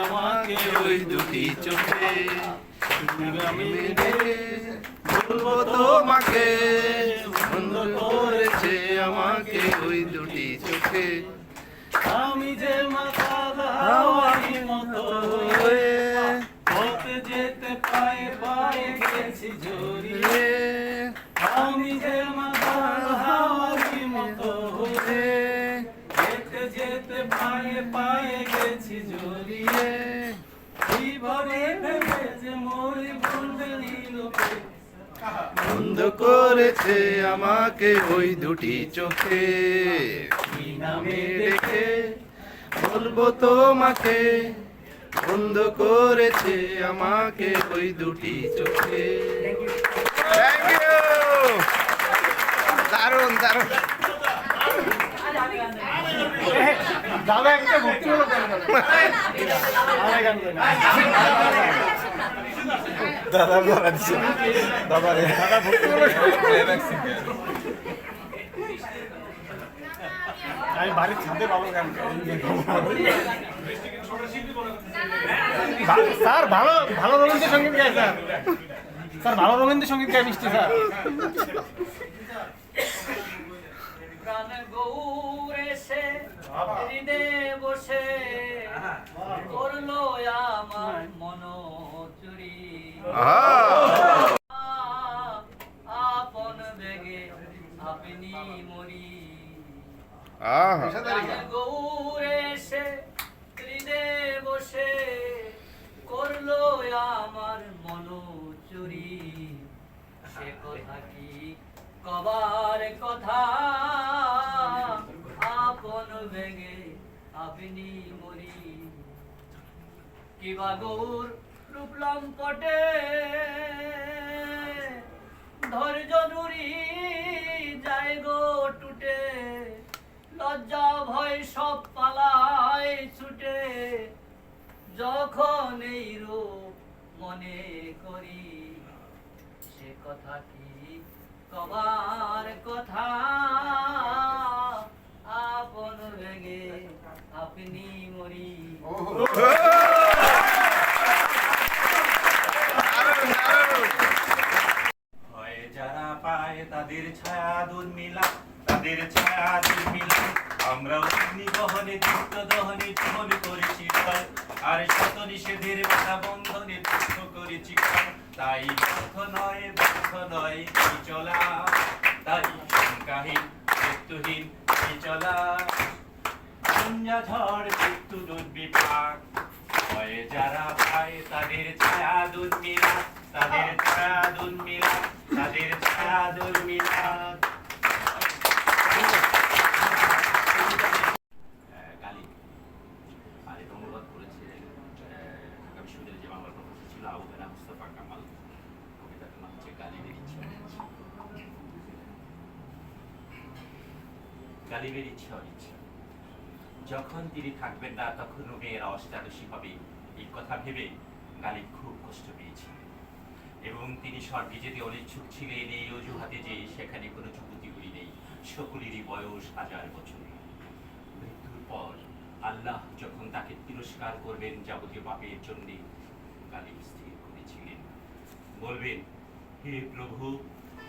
আমাকে ওই দুটি চোখে। বলব তোমাকে, বন্ধ করেছে আমাকে ওই দুটি চোখে। আমি যে মাতাল হাওয়ারি মতো হয়ে পথে যেতে পায়ে পায়ে গেছি জড়িয়ে আমি যে মাতাল হাওয়ারি মতো যেতে যেতে পায়ে পায়ে গেছি জড়িয়ে ভেবে যে মরে বলবে লোকে। বন্ধ করেছে আমাকে ওই দুটি চোখে। কি নামে ডেকে বলব তোমাকে বন্ধ করেছে আমাকে ওই দুটি চোখে। দারুণ দারুণ। দাদা একটা ভক্তি হলো দাদা বলা দিছে। দাদা রে। দাদা ভর্তি হলো আমি বাড়ির ছাদে পাবো গান স্যার ভালো ভালো রবীন্দ্রসঙ্গীত গায় স্যার। স্যার ভালো গায় মিষ্টি স্যার। প্রাণ গৌর হৃদে বসে করল আমার মন চুরি আপন বেগে আপনি মরি। গৌর এসে হৃদে বসে করল আমার মন চুরি সে কথা কি কবার কথা? আপন বেগে আপনি মরি। কিবা গৌর রূপলম পটে ধৈর্য নুরি যায় গো টুটে। লজ্জা, ভয় সব পালায় ছুটে। যখন এই রূপ মনে করি, সে কথা কি কবার কথা আপন বেগে আপনি মরি। হয় যারা পায় তাদের ছায়া দুর্মিলা তাদের ছায়া দুর্মিলা আমরা অগ্নি বহনে, চিত্ত দহনে জীবন করেছি আর শত নিষেধের বাধা বন্ধনে দুঃখ করেছি তাই ব্যর্থ নয় ব্যর্থ নয় চলা তাই শঙ্কাহীন, মৃত্যুহীন চলা সন্ধ্যা ঝড় মৃত্যু দুর্বিপাক। ভয়ে যারা পায় তাদের ছায়া দুর্মিলা তাদের ছায়া দুর্মিলা তাদের ছায়া দুর্মিলা গালিবের ইচ্ছা অনিচ্ছা। যখন তিনি থাকবেন না, তখন মেয়েরা অষ্টাদশী হবে এই কথা ভেবে গালিব খুব কষ্ট পেয়েছিলেন এবং তিনি স্বর্গে যেতে অনিচ্ছুক ছিলেন, এই অজুহাতে যে সেখানে কোনো যুবতীগুলি নেই, সকলেরই বয়স হাজার বছর। মৃত্যুর পর আল্লাহ যখন তাকে তিরস্কার করবেন, যাবতীয় পাপের জন্য গালিব স্থির করেছিলেন। বলবেন, হে প্রভু,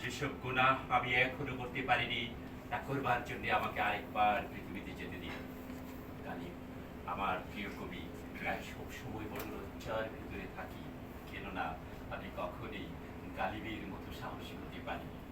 যেসব গুনাহ আমি এখনও করতে পারিনি, তা করবার জন্য আমাকে আরেকবার দিন গালিব আমার প্রিয় কবি প্রায় সবসময় বড় লজ্জার ভিতরে থাকি। কেননা আমি কখনই গালিবের মতো সাহসী হতে পারি ধন্যবাদ